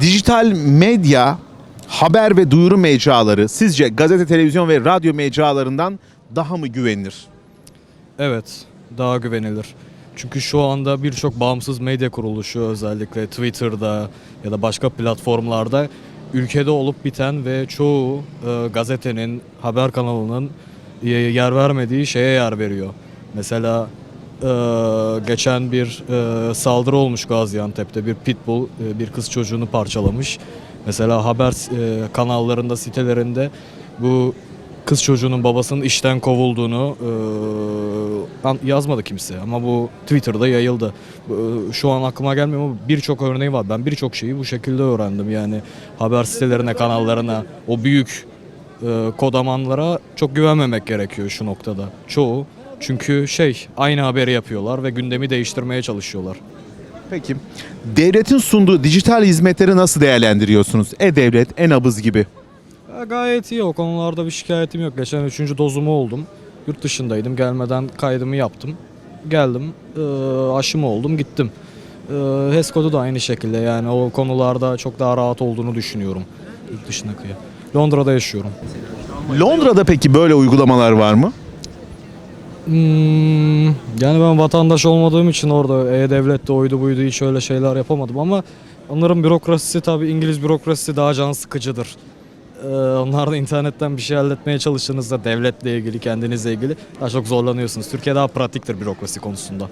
Dijital medya, haber ve duyuru mecraları sizce gazete, televizyon ve radyo mecralarından daha mı güvenilir? Evet, daha güvenilir. Çünkü şu anda birçok bağımsız medya kuruluşu özellikle Twitter'da ya da başka platformlarda ülkede olup biten ve çoğu e, gazetenin, haber kanalının e, yer vermediği şeye yer veriyor. Mesela e, geçen bir e, saldırı olmuş Gaziantep'te bir pitbull e, bir kız çocuğunu parçalamış. Mesela haber e, kanallarında, sitelerinde bu kız çocuğunun babasının işten kovulduğunu e, yazmadı kimse ama bu Twitter'da yayıldı. E, şu an aklıma gelmiyor ama birçok örneği var. Ben birçok şeyi bu şekilde öğrendim. Yani haber sitelerine, kanallarına, o büyük e, kodamanlara çok güvenmemek gerekiyor şu noktada. Çoğu çünkü şey aynı haberi yapıyorlar ve gündemi değiştirmeye çalışıyorlar. Peki devletin sunduğu dijital hizmetleri nasıl değerlendiriyorsunuz? E-Devlet, E-Nabız gibi. Ya gayet iyi o konularda bir şikayetim yok. Geçen üçüncü dozumu oldum. Yurt dışındaydım. Gelmeden kaydımı yaptım. Geldim. E, aşımı oldum. Gittim. E, HESCO'da da aynı şekilde yani o konularda çok daha rahat olduğunu düşünüyorum. Yurt dışına kıya. Londra'da yaşıyorum. Londra'da peki böyle uygulamalar var mı? Hmm, yani ben vatandaş olmadığım için orada E-Devlet'te oydu buydu hiç öyle şeyler yapamadım ama onların bürokrasisi tabii İngiliz bürokrasisi daha can sıkıcıdır. Ee, onlar da internetten bir şey halletmeye çalıştığınızda devletle ilgili, kendinizle ilgili daha çok zorlanıyorsunuz. Türkiye daha pratiktir bürokrasi konusunda.